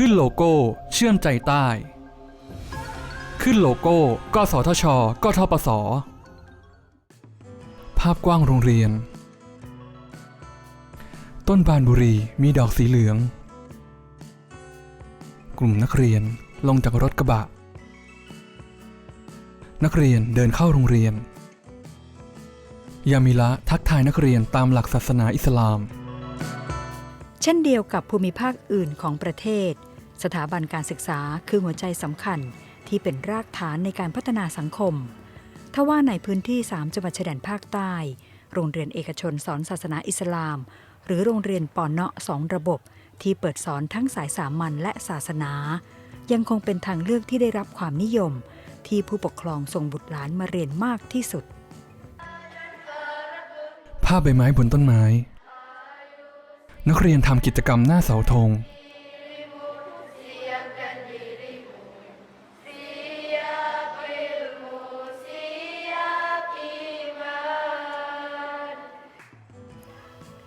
ขึ้นโลโก้ เชื่อมใจใต้ ขึ้นโลโก้ กสทช กทปส ภาพกว้างโรงเรียน ต้นบานบุรีมีดอกสีเหลือง กลุ่มนักเรียนลงจากรถกระบะ นักเรียนเดินเข้าโรงเรียน ยามิละทักทายนักเรียนตามหลักศาสนาอิสลาม เช่นเดียวกับภูมิภาคอื่นของประเทศ สถาบันการศึกษาคือหัวใจสำคัญที่เป็นรากฐานในการพัฒนาสังคม ทว่าในพื้นที่ 3 จังหวัดชายแดนภาคใต้ โรงเรียนเอกชนสอนศาสนาอิสลาม หรือโรงเรียนปอนเนาะสองระบบ ที่เปิดสอนทั้งสายสามัญและศาสนา ยังคงเป็นทางเลือกที่ได้รับความนิยม ที่ผู้ปกครองส่งบุตรหลานมาเรียนมากที่สุด ภาพใบไม้บนต้นไม้ นักเรียนทำกิจกรรมหน้าเสาธง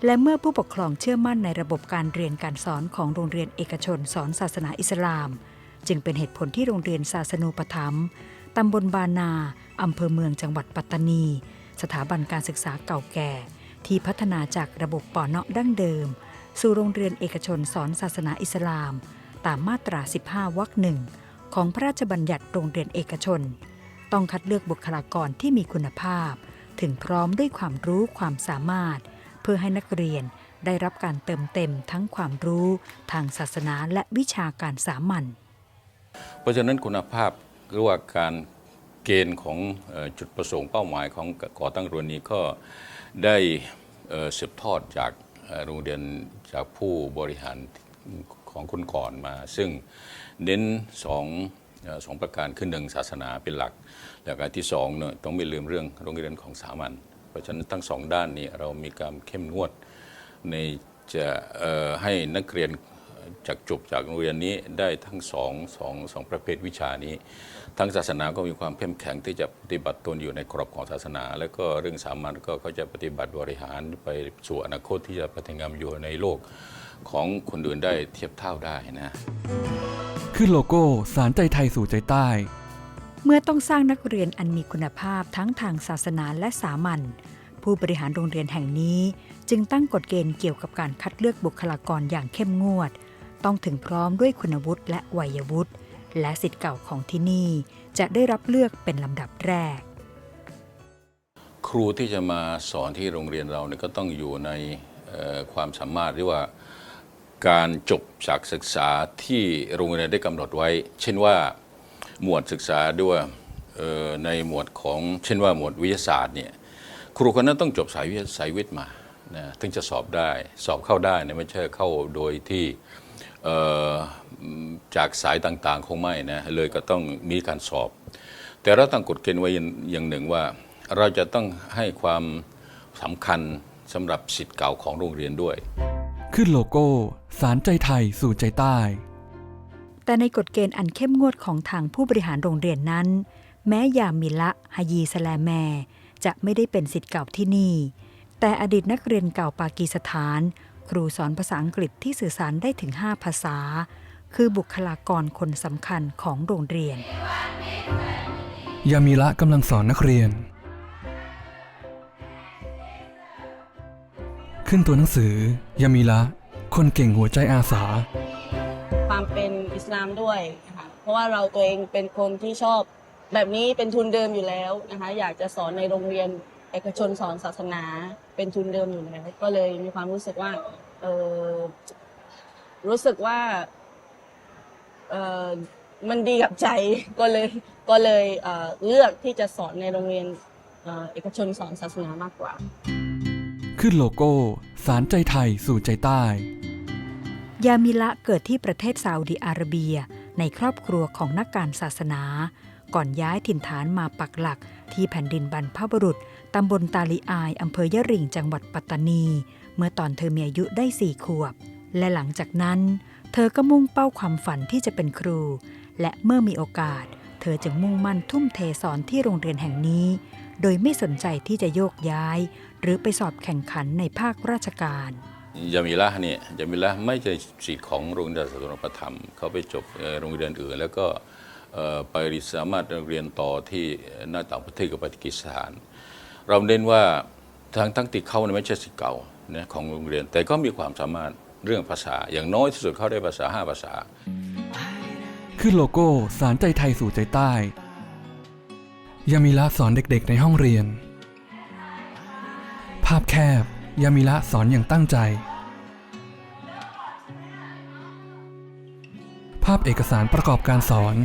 และเมื่อผู้ปกครองเชื่อมั่นในระบบการเรียนการสอนของโรงเรียนเอกชนสอนศาสนาอิสลาม จึงเป็นเหตุผลที่โรงเรียนศาสนูปถัมภ์ตำบลบานาอำเภอเมืองจังหวัดปัตตานี สถาบันการศึกษาเก่าแก่ ที่พัฒนาจากระบบปอเนาะดั้งเดิม สู่โรงเรียนเอกชนสอนศาสนาอิสลาม ตามมาตรา 15 วรรคหนึ่งของพระราชบัญญัติโรงเรียนเอกชน ต้องคัดเลือกบุคลากรที่มีคุณภาพ ถึงพร้อมด้วยความรู้ความสามารถ เพื่อให้นักเรียนได้รับการเติมเต็มทั้งความรู้ทางศาสนาและวิชาการสามัญ เพราะฉะนั้นคุณภาพหรือว่าการเกณฑ์ของจุดประสงค์เป้าหมายของก่อตั้งโรงนนี้ก็ได้เอ่อสืบทอดจาก โรงเรียนจากผู้บริหารของคนก่อนมา ซึ่งเน้นสองสองประการขึ้นหนึ่งศาสนาเป็นหลัก และการที่สองเนี่ยต้องไม่ลืมเรื่องโรงเรียนของสามัญเพราะฉะนั้นทั้งสองด้านนี้เรามีการเข้มงวดในจะให้นักเรียน จากจบจากโรงเรียนนี้ได้ทั้งสองสองสองประเภทวิชานี้ ทั้งศาสนาก็มีความเข้มแข็งที่จะปฏิบัติตนอยู่ในกรอบของศาสนา แล้วก็เรื่องสามัญก็เขาจะปฏิบัติบริหารไปสู่อนาคตที่จะพัฒนางามอยู่ในโลกของคนอื่นได้เทียบเท่าได้นะขึ้นโลโก้สารใจไทยสู่ใจใต้ เมื่อต้องสร้างนักเรียนอันมีคุณภาพทั้งทางศาสนาและสามัญผู้บริหารโรงเรียนแห่งนี้ จึงตั้งกฎเกณฑ์เกี่ยวกับการคัดเลือกบุคลากรอย่างเข้มงวด ต้องถึงพร้อมด้วยคุณวุฒิและวัยวุฒิและสิทธิ์เก่าของที่นี่จะได้รับเลือกเป็นลำดับแรก ครูที่จะมาสอนที่โรงเรียนเราเนี่ยก็ต้องอยู่ในความสามารถหรือว่าการจบจากศึกษาที่โรงเรียนได้กำหนดไว้ เช่นว่าหมวดศึกษาด้วยในหมวดของเช่นว่าหมวดวิทยาศาสตร์เนี่ยครูคนนั้นต้องจบสายวิทยาสายวิทย์มานะถึงจะสอบได้สอบเข้าได้นะไม่ใช่เข้าโดยที่ จากสายต่างๆ คงไม่นะเลยก็ต้องมีการสอบ แต่เราตั้งกฎเกณฑ์ไว้อย่างหนึ่งว่า เราจะต้องให้ความสำคัญสำหรับสิทธิ์เก่าของโรงเรียนด้วย ขึ้นโลโก้ สารใจไทยสู่ใจใต้ แต่ในกฎเกณฑ์อันเข้มงวดของทางผู้บริหารโรงเรียนนั้น แม้ยามิละฮายีสแลแมจะไม่ได้เป็นสิทธิ์เก่าที่นี่ แต่อดีตนักเรียนเก่าปากีสถาน ครูสอนภาษาอังกฤษที่สื่อสารได้ถึง 5 ภาษา คือบุคลากรคนสำคัญของโรงเรียน ยามีละกำลังสอนนักเรียน ขึ้นตัวหนังสือ ยามีละ คนเก่งหัวใจอาสา ความเป็นอิสลามด้วยนะคะเพราะว่าเราตัวเองเป็นคนที่ชอบแบบนี้เป็นทุนเดิมอยู่แล้วนะคะอยากจะสอนในโรงเรียน เอกชนสอนศาสนาเป็นทุนเดิมอยู่แล้วก็เลยมีความรู้สึกว่าเออรู้สึกว่าเออมันดีกับใจก็เลยก็เลยเอ่อเลือกที่จะสอนในโรงเรียนเอ่อเอกชนสอนศาสนามากกว่า ขึ้นโลโก้ สารใจไทยสู่ใจใต้ ยามิละเกิดที่ประเทศซาอุดิอาระเบีย ในครอบครัวของนักการศาสนา ก่อนย้ายถิ่นฐานมาปักหลักที่แผ่นดินบรรพบุรุษ ตำบลตาลีอายอำเภอยะริงจังหวัดปัตตานี เมื่อตอนเธอมีอายุได้สี่ขวบ และหลังจากนั้น เธอก็มุ่งเป้าความฝันที่จะเป็นครู และเมื่อมีโอกาส เธอจึงมุ่งมั่นทุ่มเทสอนที่โรงเรียนแห่งนี้ โดยไม่สนใจที่จะโยกย้าย หรือไปสอบแข่งขันในภาคราชการยามิละเนี่ยยามิละไม่ใช่สิทธิ์ของโรงเรียนศาสนประถมเขาไปจบโรงเรียนอื่น แล้วก็ไปสามารถเรียนต่อที่หน้าต่างประเทศกับปากีสถาน เราเน้นว่าทั้งทั้งที่เขานี่ไม่ใช่สิทธิ์เก่านะของโรงเรียน แต่ก็มีความสามารถเรื่องภาษา อย่างน้อยที่สุดเขาได้ภาษาห้าภาษา ขึ้นโลโก้สารใจไทยสู่ใจใต้ยามิละสอนเด็กๆในห้องเรียน ภาพแคบยามิละสอนอย่างตั้งใจ ภาพเอกสารประกอบการสอน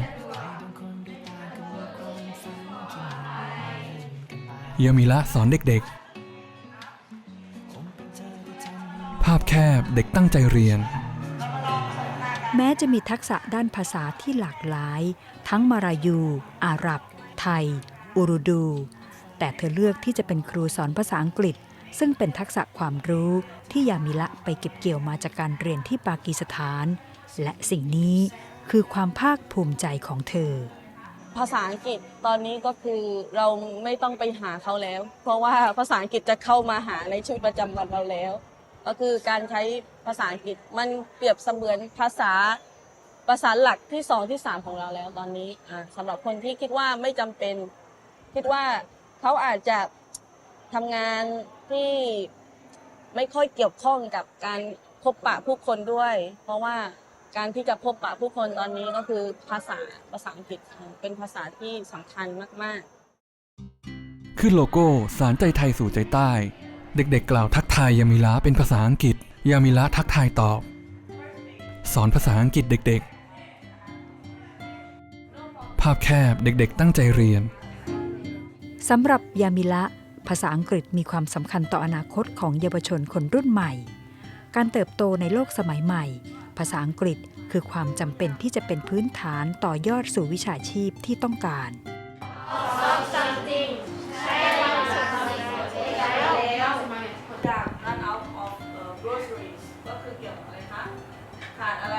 ยามิละสอนเด็กๆ ภาพแคบเด็กตั้งใจเรียน แม้จะมีทักษะด้านภาษาที่หลากหลาย ทั้งมารายู อาหรับ ไทยอูรุดู แต่เธอเลือกที่จะเป็นครูสอนภาษาอังกฤษ ซึ่งเป็นทักษะความรู้ที่ยามิละไปเก็บเกี่ยวมาจากการเรียนที่ปากีสถาน และสิ่งนี้คือความภาคภูมิใจของเธอ ภาษาอังกฤษตอนนี้ก็คือเราไม่ต้องไปหาเขาแล้ว เพราะว่าภาษาอังกฤษจะเข้ามาหาในชีวิตประจำวันเราแล้ว ก็คือการใช้ภาษาอังกฤษมันเปรียบเสมือนภาษาภาษาหลักที่สองที่สามของเราแล้วตอนนี้อ่าสำหรับคนที่คิดว่าไม่จำเป็น คิดว่าเขาอาจจะทำงานที่ไม่ค่อยเกี่ยวข้องกับการพบปะผู้คนด้วย เพราะว่า การที่จะพบปะผู้คนตอนนี้ก็คือภาษาภาษาอังกฤษเป็นภาษาที่สำคัญมากๆ ขึ้นโลโก้สารใจไทยสู่ใจใต้ เด็กๆกล่าวทักทายยามิละเป็นภาษาอังกฤษ ยามิละทักทายตอบ สอนภาษาอังกฤษเด็กๆ ภาพแคบเด็กๆ ตั้งใจเรียนสำหรับยามิละ ภาษาอังกฤษมีความสำคัญต่ออนาคตของเยาวชนคนรุ่นใหม่ การเติบโตในโลกสมัยใหม่ ภาษาอังกฤษคือความจำเป็นที่จะเป็นพื้นฐานต่อยอดสู่วิชาชีพที่ต้องการจาก run out of uh, groceries ก็คือเกี่ยวกับอะไรคะขาดอะไร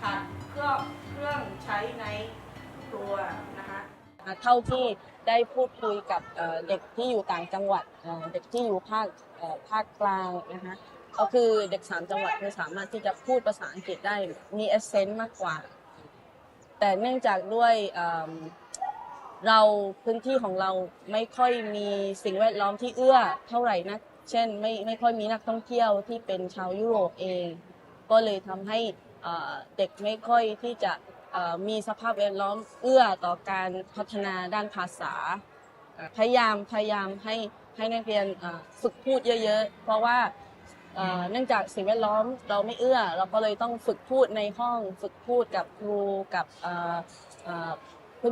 ขาดเครื่องใช้ในครัวนะคะเท่าที่ได้พูดคุยกับเด็กที่อยู่ต่างจังหวัด เด็กที่อยู่ภาคภาคกลางนะคะ ก็คือเด็กสามจังหวัดคือสามารถที่จะพูดภาษาอังกฤษได้มีเอเซนต์มากกว่า แต่เนื่องจากด้วยเเราพื้นที่ของเราไม่ค่อยมีสิ่งแวดล้อมที่เอื้อเท่าไหร่นัก เช่นไม่ไม่ค่อยมีนักท่องเที่ยวที่เป็นชาวยุโรปเอง ก็เลยทำให้เด็กไม่ค่อยที่จะมีสภาพแวดล้อมเอื้อต่อการพัฒนาด้านภาษา พยายามพยายามให้ให้นักเรียนฝึกพูดเยอะ ๆ เพราะว่า เอ่อเนื่องจากสิ่งแวดล้อมเราไม่เอื้อ เราก็เลยต้องฝึกพูดในห้องฝึกพูดกับครูกับเอ่อเอ่อ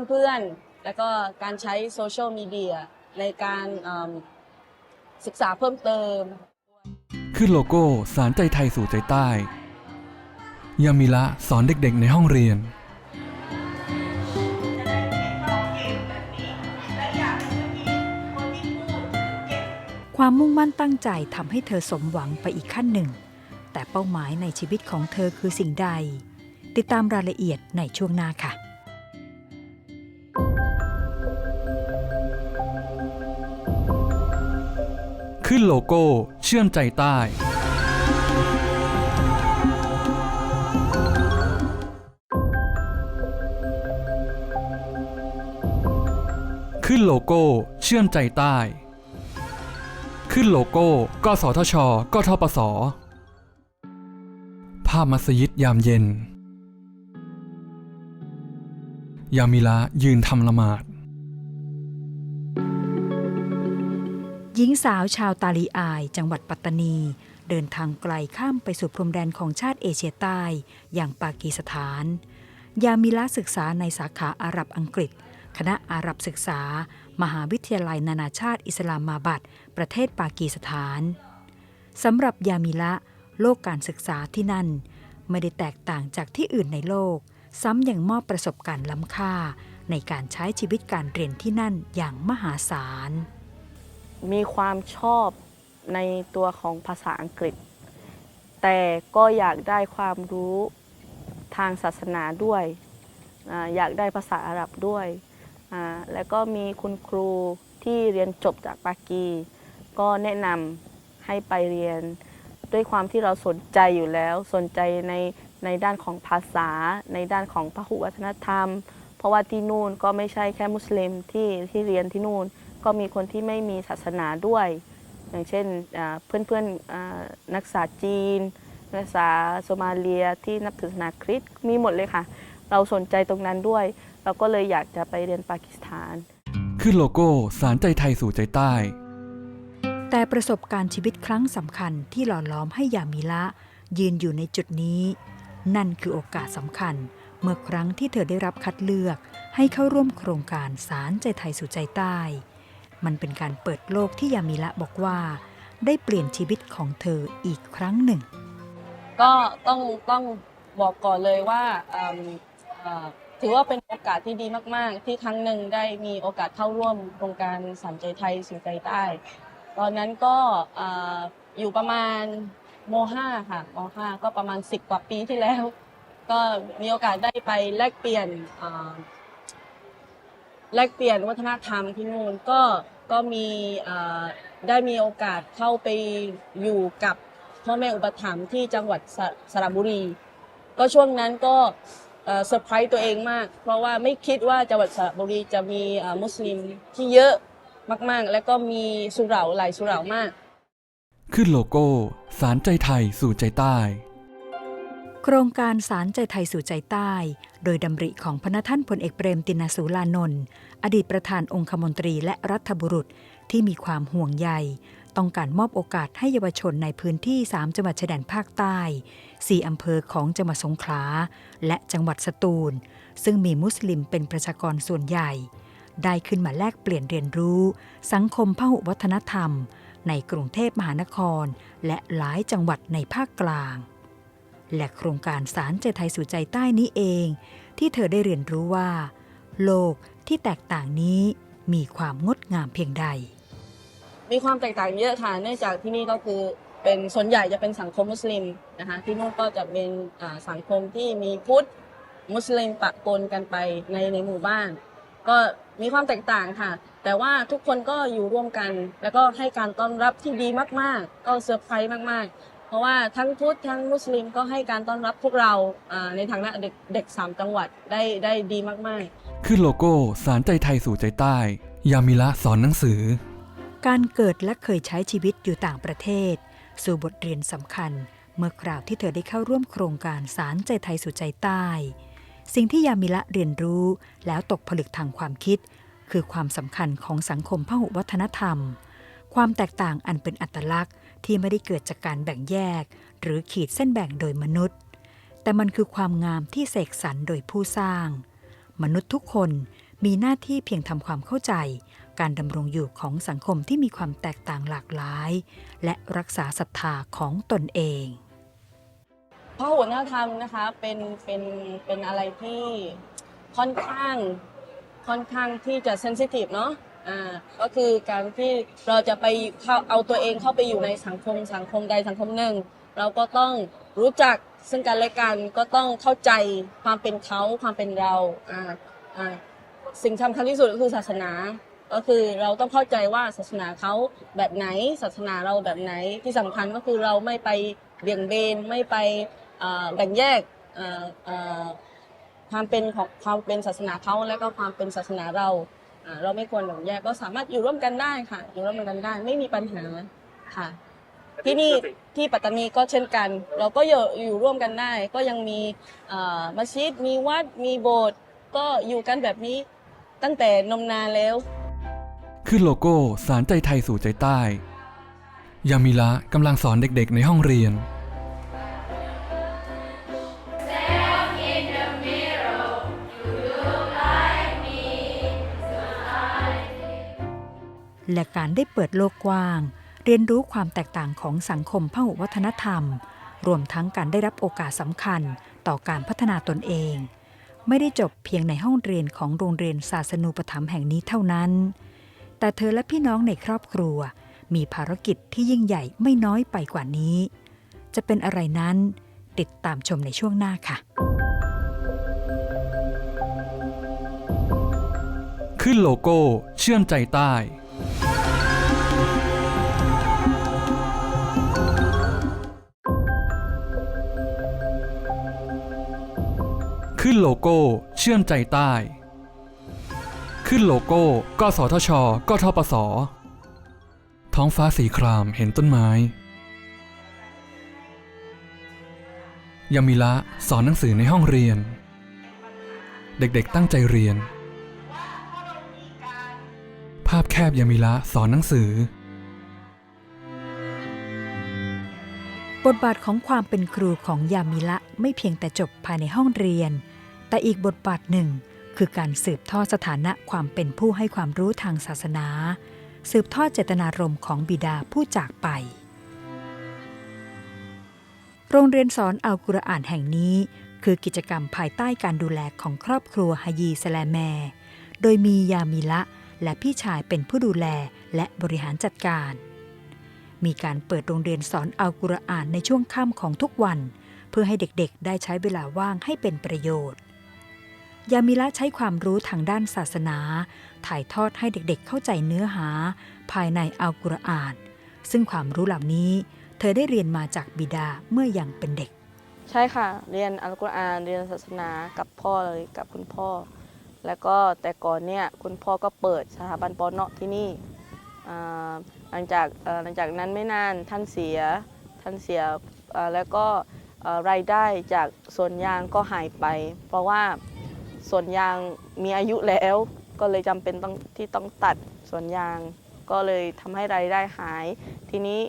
เพื่อนๆ แล้วก็การใช้โซเชียลมีเดียในการเอิ่มศึกษาเพิ่มเติม ขึ้นโลโก้สารใจไทยสู่ใจใต้ ยามิละสอนเด็กๆในห้องเรียน ความมุ่งมั่นตั้งใจทำให้เธอสมหวังไปอีกขั้นหนึ่ง แต่เป้าหมายในชีวิตของเธอคือสิ่งใด ติดตามรายละเอียดในช่วงหน้าค่ะขึ้นโลโก้ เชื่อมใจใต้ ขึ้นโลโก้ เชื่อมใจใต้ ขึ้นโลโก้ กสทช กทปส ภาพมัสยิดยามเย็น ยามิละยืนทำละหมาด หญิงสาวชาวตาลีอาย จังหวัดปัตตานี เดินทางไกลข้ามไปสู่พรมแดนของชาติเอเชียใต้ อย่างปากีสถาน ยามิละศึกษาในสาขาอาหรับอังกฤษ คณะอาหรับศึกษา มหาวิทยาลัยนานาชาติอิสลามมาบัดประเทศปากีสถานสำหรับยามิละ โลกการศึกษาที่นั่น ไม่ได้แตกต่างจากที่อื่นในโลก ซ้ำยังมอบประสบการณ์ล้ำค่า ในการใช้ชีวิตการเรียนที่นั่นอย่างมหาศาล มีความชอบในตัวของภาษาอังกฤษ แต่ก็อยากได้ความรู้ทางศาสนาด้วย อยากได้ภาษาอาหรับด้วย แล้วก็มีคุณครูที่เรียนจบจากปากี ก็แนะนำให้ไปเรียน ด้วยความที่เราสนใจอยู่แล้ว สนใจในในด้านของภาษา ในด้านของพหุวัฒนธรรม เพราะว่าที่นู่นก็ไม่ใช่แค่มุสลิมที่ที่เรียนที่นู่น ก็มีคนที่ไม่มีศาสนาด้วย อย่างเช่นเพื่อนๆอ่านักศึกษาจีน นักศึกษาโซมาเลียที่นับถือศาสนาคริสต์มีหมดเลยค่ะ เราสนใจตรงนั้นด้วย เราก็เลยอยากจะไปเรียนปากีสถาน ขึ้นโลโก้สารใจไทยสู่ใจใต้ แต่ประสบการณ์ชีวิตครั้งสำคัญที่หล่อล้อมให้ยามิละ ยืนอยู่ในจุดนี้ นั่นคือโอกาสสำคัญ เมื่อครั้งที่เธอได้รับคัดเลือก ให้เข้าร่วมโครงการสารใจไทยสู่ใจใต้ มันเป็นการเปิดโลกที่ยามิละบอกว่า ได้เปลี่ยนชีวิตของเธออีกครั้งหนึ่ง ก็ต้องต้องบอกก่อนเลยว่าอืมเอ่อ ถือว่าเป็นโอกาสที่ดีมาก ๆ ที่ครั้งหนึ่งได้มีโอกาสเข้าร่วมโครงการสันใจไทยสู่ใจใต้ ตอนนั้นก็อยู่ประมาณโม .5 ค่ะม .5 ก็ประมาณ 10 กว่าปีที่แล้ว ก็มีโอกาสได้ไปแลกเปลี่ยนแลกเปลี่ยนวัฒนธรรมที่นู่นก็ก็มีได้มีโอกาสเข้าไปอยู่กับพ่อแม่อุปถัมภ์ที่จังหวัดสระบุรี ก็ช่วงนั้นก็ เอ่อเซอร์ไพรส์ตัวเองมาก เพราะว่าไม่คิดว่าจังหวัดสระบุรีจะมีเอ่อมุสลิมที่เยอะมากๆ แล้วก็มีสุเหร่าหลายสุเหร่ามาก ขึ้นโลโก้ สารใจไทยสู่ใจใต้ โครงการสารใจไทยสู่ใจใต้ โดยดำริของพระท่านพลเอกเปรมตินสูลานนท์อดีตประธานองคมนตรีและรัฐบุรุษที่มีความห่วงใย ต้องการมอบโอกาสให้เยาวชนในพื้นที่ 3 จังหวัดชายแดนภาคใต้ 4 อำเภอของจังหวัดสงขลา และจังหวัดสตูล ซึ่งมีมุสลิมเป็นประชากรส่วนใหญ่ ได้ขึ้นมาแลกเปลี่ยนเรียนรู้ สังคมพหุวัฒนธรรม ในกรุงเทพมหานคร และหลายจังหวัดในภาคกลาง และโครงการสารใจไทยสู่ใจใต้นี้เอง ที่เธอได้เรียนรู้ว่า โลกที่แตกต่างนี้มีความงดงามเพียงใด มีความแตกต่างเยอะค่ะ เนื่องจากที่นี่ก็คือเป็นส่วนใหญ่จะเป็นสังคมมุสลิมนะคะที่นู่นก็จะเป็นสังคมที่มีพุทธมุสลิมปะปนกันไปในในหมู่บ้าน ก็มีความแตกต่างค่ะ แต่ว่าทุกคนก็อยู่ร่วมกัน แล้วก็ให้การต้อนรับที่ดีมาก ๆ ก็เซอร์ไพรส์มาก ๆ เพราะว่าทั้งพุทธทั้งมุสลิมก็ให้การต้อนรับพวกเราในฐานะเด็กเด็กสามจังหวัดได้ได้ดีมากๆ ขึ้นโลโก้สารใจไทยสู่ใจใต้ ยามิละสอนหนังสือ การเกิดและเคยใช้ชีวิตอยู่ต่างประเทศ สู่บทเรียนสำคัญ เมื่อคราวที่เธอได้เข้าร่วมโครงการสารใจไทยสู่ใจใต้ สิ่งที่ยามิละเรียนรู้แล้วตกผลึกทางความคิด คือความสำคัญของสังคมพหุวัฒนธรรม ความแตกต่างอันเป็นอัตลักษณ์ ที่ไม่ได้เกิดจากการแบ่งแยก หรือขีดเส้นแบ่งโดยมนุษย์ แต่มันคือความงามที่เสกสรรโดยผู้สร้าง มนุษย์ทุกคนมีหน้าที่เพียงทำความเข้าใจ การดำรงอยู่ของสังคมที่มีความแตกต่างหลากหลาย และรักษาศรัทธาของตนเองพระหุวัฒนธรรมนะคะเป็นเป็นเป็นอะไรที่ค่อนข้างค่อนข้างที่จะเซนซิทีฟเนาะอ่าก็คือการที่เราจะไปเข้าเอาตัวเองเข้าไปอยู่ในสังคมสังคมใดสังคมหนึ่ง เราก็ต้องรู้จักซึ่งกันและกันก็ต้องเข้าใจความเป็นเขาความเป็นเราอ่าอ่าสิ่งสำคัญที่สุดก็คือศาสนา ก็คือเราต้องเข้าใจว่าศาสนาเขาแบบไหนศาสนาเราแบบไหนที่สำคัญก็คือเราไม่ไปเบี่ยงเบนไม่ไปแบ่งแยกความเป็นของความเป็นศาสนาเขาและก็ความเป็นศาสนาเราเราไม่ควรแบ่งแยกก็สามารถอยู่ร่วมกันได้ค่ะ อยู่ร่วมกันได้ไม่มีปัญหาค่ะ ที่นี่ที่ปัตตานีก็เช่นกัน เราก็อยู่อยู่ร่วมกันได้ ก็ยังมีมัสยิดมีวัดมีโบสถ์ก็อยู่กันแบบนี้ตั้งแต่นมนานแล้ว ขึ้นโลโก้สารใจไทยสู่ใจใต้ ยามิละกำลังสอนเด็กๆในห้องเรียน และการได้เปิดโลกกว้าง เรียนรู้ความแตกต่างของสังคมพหุวัฒนธรรม รวมทั้งการได้รับโอกาสสำคัญต่อการพัฒนาตนเอง ไม่ได้จบเพียงในห้องเรียนของโรงเรียนศาสนูปถัมภ์แห่งนี้เท่านั้น แต่เธอและพี่น้องในครอบครัว มีภารกิจที่ยิ่งใหญ่ไม่น้อยไปกว่านี้ จะเป็นอะไรนั้น ติดตามชมในช่วงหน้าค่ะ ขึ้นโลโก้เชื่อมใจใต้ขึ้นโลโก้เชื่อมใจใต้ ขึ้นโลโก้ กสทช กทปส ท้องฟ้าสีครามเห็นต้นไม้ยามิละสอนหนังสือในห้องเรียน เด็กๆตั้งใจเรียน ภาพแคบยามิละสอนหนังสือ บทบาทของความเป็นครูของยามิละไม่เพียงแต่จบภายในห้องเรียน แต่อีกบทบาทหนึ่ง คือการสืบทอดสถานะความเป็นผู้ให้ความรู้ทางศาสนา สืบทอดเจตนารมณ์ของบิดาผู้จากไป โรงเรียนสอนอัลกุรอานแห่งนี้ คือกิจกรรมภายใต้การดูแลของครอบครัวฮายีสแลแม โดยมียามิละและพี่ชายเป็นผู้ดูแลและบริหารจัดการ มีการเปิดโรงเรียนสอนอัลกุรอานในช่วงค่ำของทุกวัน เพื่อให้เด็กๆ ได้ใช้เวลาว่างให้เป็นประโยชน์ ยามิละใช้ความรู้ทางด้านศาสนา ถ่ายทอดให้เด็กๆเข้าใจเนื้อหา ภายในอัลกุรอาน ซึ่งความรู้เหล่านี้ เธอได้เรียนมาจากบิดาเมื่อยังเป็นเด็ก ใช่ค่ะ เรียนอัลกุรอานเรียนศาสนากับพ่อเลยกับคุณพ่อ แล้วก็แต่ก่อนเนี่ยคุณพ่อก็เปิดสถาบันปอนเนาะที่นี่หลังจากหลังจากนั้นไม่นานท่านเสียท่านเสียแล้วก็รายได้จากสวนยางก็หายไป เพราะว่า สวนยางมีอายุแล้ว ก็เลยจำเป็นต้องที่ต้องตัดสวนยาง ก็เลยทำให้รายได้หาย ทีนี้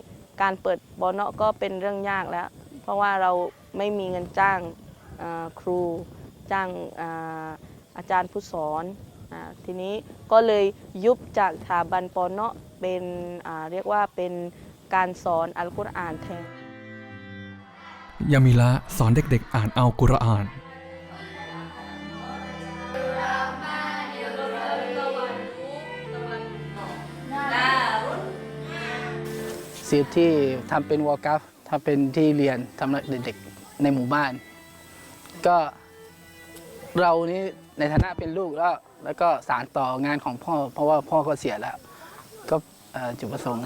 การเปิดบอเนาะก็เป็นเรื่องยากแล้ว เพราะว่าเราไม่มีเงินจ้างครูจ้างอาอาจารย์ผู้สอนอทีนี้ก็เลยยุบจากสถาบันปอเนาะเป็นเรียกว่าเป็นการสอนอัลกุรอานแทนยามิละสอนเด็กๆอ่านอัลกุรอาน ซีฟที่ทำเป็นวอลกัฟทำเป็นที่เรียนสำหรับเด็กๆในหมู่บ้าน ก็เรานี่ในฐานะเป็นลูกแล้วแล้วก็สารต่องานของพ่อ เพราะว่าพ่อก็เสียแล้ว ก็เอ่อจุดประสงค์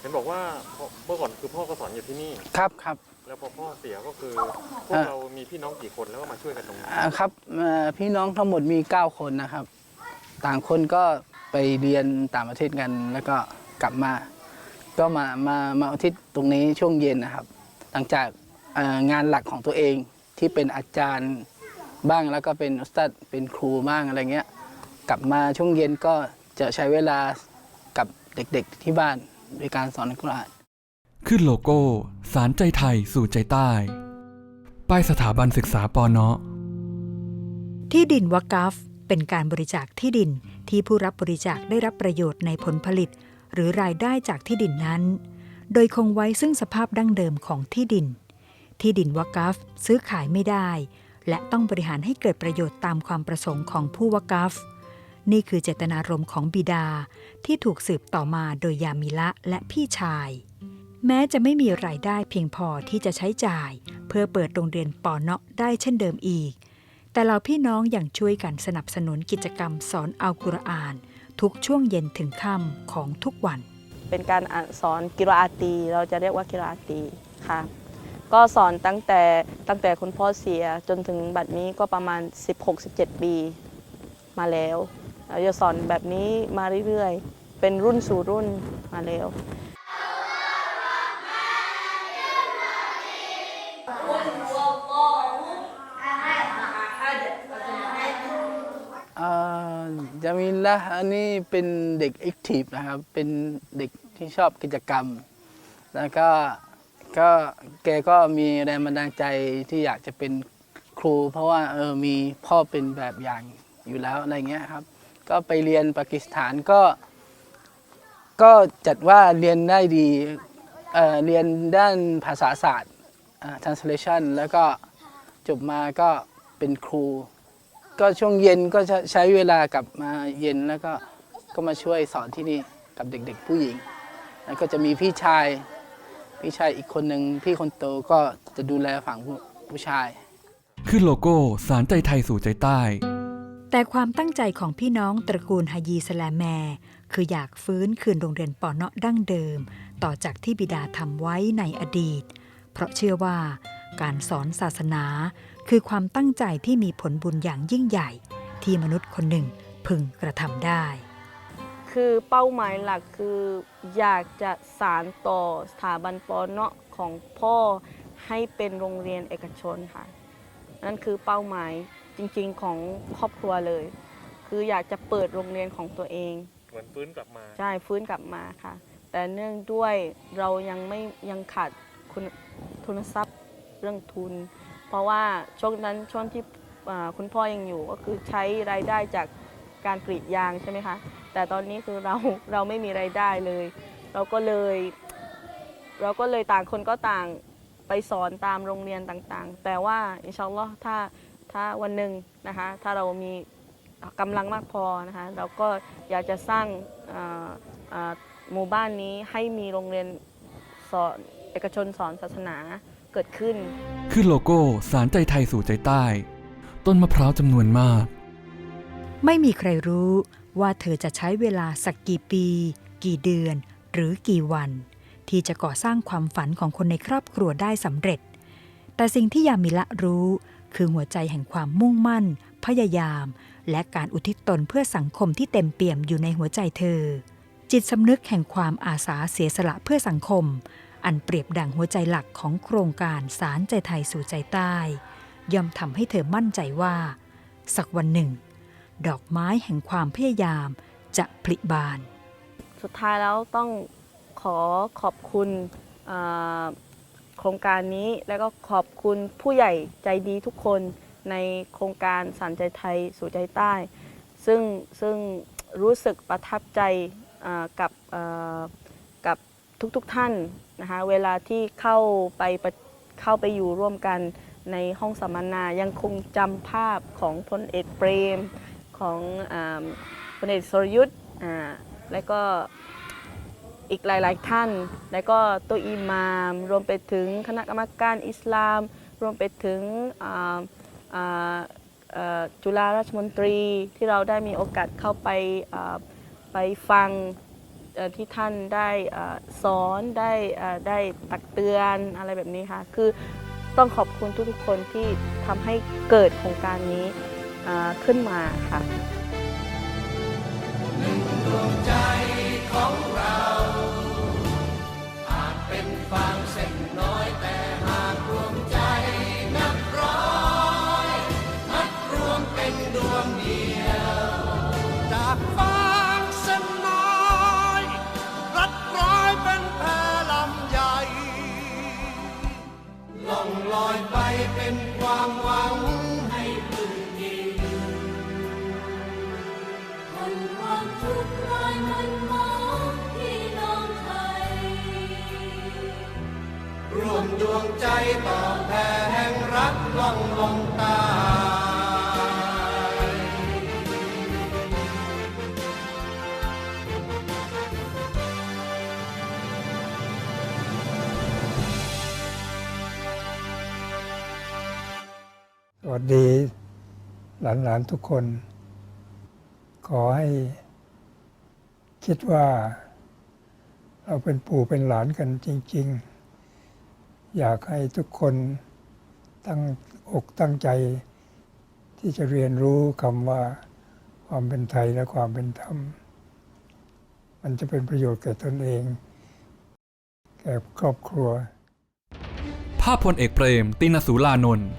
เห็นบอกว่าพ่อเมื่อก่อนคือพ่อก็สอนอยู่ที่นี่ ครับครับแล้วพอพ่อเสียก็คือพวกอ่าเรามีพี่น้องกี่คนแล้วก็มาช่วยกันตรงนี้อ่าครับเอ่อพี่น้องทั้งหมดมี 9 คนนะครับ ต่างคนก็ไปเรียนต่างประเทศกัน แล้วก็กลับมา ก็มามามาอาทิตย์ตรงนี้ช่วงเย็นนะครับ หลังจากเอ่องานหลักของตัวเองที่เป็นอาจารย์บ้างแล้วก็เป็นอุสตัดเป็นครูบ้างอะไรเงี้ย กลับมาช่วงเย็นก็จะใช้เวลากับเด็กๆที่บ้านโดยการสอนอัลกุรอานขึ้นโลโก้ สารใจไทยสู่ใจใต้ ป้ายสถาบันศึกษาปอเนาะที่ดินวากัฟเป็นการบริจาคที่ดินที่ผู้รับบริจาคได้รับประโยชน์ในผลผลิต หรือรายได้จากที่ดินนั้น โดยคงไว้ซึ่งสภาพดั้งเดิมของที่ดิน ที่ดินวากัฟซื้อขายไม่ได้ และต้องบริหารให้เกิดประโยชน์ตามความประสงค์ของผู้วากัฟนี่คือเจตนารมณ์ของบิดาที่ถูกสืบต่อมาโดยยามิละและพี่ชาย แม้จะไม่มีรายได้เพียงพอที่จะใช้จ่าย เพื่อเปิดโรงเรียนปอเนาะได้เช่นเดิมอีก แต่เราพี่น้องอยังช่วยกันสนับสนุนกิจกรรมสอนอัลกุรอาน ทุกช่วงเย็นถึงค่ำของทุกวัน เป็นการอสอนกิรออาตี เราจะเรียกว่ากิรออาตีค่ะ ก็สอนตั้งแต่ตั้งแต่คุณพ่อเสียจนถึงบัดนี้ก็ประมาณ 16-17 ปีมาแล้วเราจะสอนแบบนี้มาเรื่อยๆ เป็นรุ่นสู่รุ่นมาแล้ว จามินละอันนี้เป็นเด็กแอคทีฟนะครับ เป็นเด็กที่ชอบกิจกรรม แล้วก็ก็แกก็มีแรงบันดาลใจที่อยากจะเป็นครู เพราะว่าเออมีพ่อเป็นแบบอย่างอยู่แล้วอะไรเงี้ยครับ ก็ไปเรียนปากีสถานก็ ก็จัดว่าเรียนได้ดีเอ่อเรียนด้านภาษาศาสตร์อ่า translation แล้วก็จบมาก็เป็นครู ก็ช่วงเย็นก็จะใช้เวลากลับมาเย็นแล้วก็ก็มาช่วยสอนที่นี่กับเด็ก ๆ ผู้หญิง แล้วก็จะมีพี่ชาย พี่ชายอีกคนหนึ่งพี่คนโตก็จะดูแลฝั่งผู้ผู้ชาย ขึ้นโลโก้สารใจไทยสู่ใจใต้ แต่ความตั้งใจของพี่น้องตระกูลฮายีสแลมแมร์คืออยากฟื้นคืนโรงเรียนปอเนาะดั้งเดิม ต่อจากที่บิดาทำไว้ในอดีต เพราะเชื่อว่าการสอนศาสนา คือความตั้งใจที่มีผลบุญอย่างยิ่งใหญ่ ที่มนุษย์คนหนึ่งพึงกระทำได้ คือเป้าหมายหลักคืออยากจะสานต่อสถาบันปอเนาะของพ่อให้เป็นโรงเรียนเอกชนค่ะ นั่นคือเป้าหมายจริงๆของครอบครัวเลย คืออยากจะเปิดโรงเรียนของตัวเอง เหมือนฟื้นกลับมา ใช่ฟื้นกลับมาค่ะ แต่เนื่องด้วยเรายังไม่ยังขาดคุณทุนทรัพย์เรื่องทุนเพ ราะว่าช่วงนั้นช่วงที่คุณพ่อยังอยู่ก็คือใช้รายได้จากการกรีดยางใช่ไหมคะ แต่ตอนนี้คือเราเราไม่มีรายได้เลย เราก็เลย เราก็เลยต่างคนก็ต่างไปสอนตามโรงเรียนต่างๆ แต่ว่าอินชาอัลลอฮ์ถ้าถ้าวันหนึ่งนะคะ ถ้าเรามีกำลังมากพอนะคะ เราก็อยากจะสร้างหมู่บ้านนี้ให้มีโรงเรียนสอนเอกชนสอนศาสนา เกิดขึ้น ขึ้นโลโก้สารใจไทยสู่ใจใต้ ต้นมะพร้าวจำนวนมาก ไม่มีใครรู้ว่าเธอจะใช้เวลาสักกี่ปี กี่เดือน หรือกี่วัน ที่จะก่อสร้างความฝันของคนในครอบครัวได้สำเร็จ แต่สิ่งที่ยามิละรู้คือหัวใจแห่งความมุ่งมั่น พยายาม และการอุทิศตนเพื่อสังคมที่เต็มเปี่ยมอยู่ในหัวใจเธอ จิตสำนึกแห่งความอาสาเสียสละเพื่อสังคม อันเปรียบดังหัวใจหลักของโครงการสารใจไทยสู่ใจใต้ ย่อมทำให้เธอมั่นใจว่า สักวันหนึ่ง ดอกไม้แห่งความพยายามจะผลิบาน สุดท้ายแล้วต้องขอขอบคุณโครงการนี้แล้วก็ขอบคุณผู้ใหญ่ใจดีทุกคนในโครงการสารใจไทยสู่ใจใต้ ซึ่งซึ่งรู้สึกประทับใจกับกับ ทุกๆทท่านนะคะเวลาที่เข้าไปปเข้าไปอยู่ร่วมกันในห้องสัมมนายังคงจำภาพของพลเอกเปรมของอาพลเอกสรยุทธ์อ่าและก็อีกหลาย ๆ ท่าน แล้วก็ตัวอิหมาม รวมไปถึงคณะกรรมการอิสลาม รวมไปถึงจุฬาราชมนตรีที่เราได้มีโอกาสเข้าไปไปฟัง ที่ท่านได้สอนได้ได้ตักเตือนอะไรแบบนี้ค่ะ คือต้องขอบคุณทุกๆคนที่ทำให้เกิดโครงการนี้ขึ้นมาค่ะจา วัสดีหลานๆทุกคน ขอให้ คิดว่า เราเป็นปู่เป็นหลานกันจริง ๆ อยากให้ทุกคนตั้งอกตั้งใจ ที่จะเรียนรู้คำว่าความเป็นไทยและความเป็นธรรม มันจะเป็นประโยชน์แก่ตนเอง แก่ครอบครัว ภาพพลเอกเปรม ตินสูลานนท์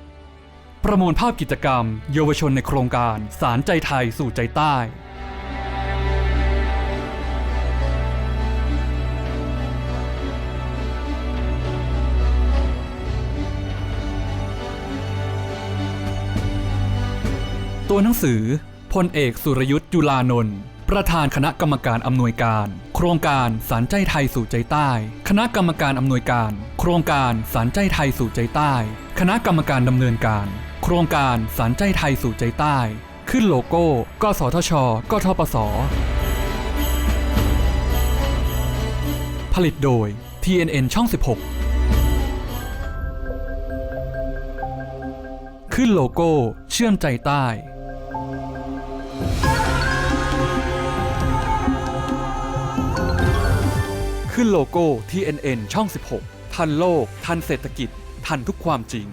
ประมวลภาพกิจกรรม เยาวชนในโครงการ สารใจไทยสู่ใจใต้ ตัวหนังสือพลเอกสุรยุทธ์จุลานนท์ประธานคณะกรรมการอำนวยการ โครงการสารใจไทยสู่ใจใต้ คณะกรรมการอำนวยการ โครงการสารใจไทยสู่ใจใต้ คณะกรรมการดำเนินการ โครงการสารใจไทยสู่ใจใต้ ขึ้นโลโก้ กสทช กทปส ผลิตโดย TNN ช่อง 16 ขึ้นโลโก้ เชื่อมใจใต้ขึ้นโลโก้ TNN ช่อง 16 ทันโลก ทันเศรษฐกิจ ทันทุกความจริง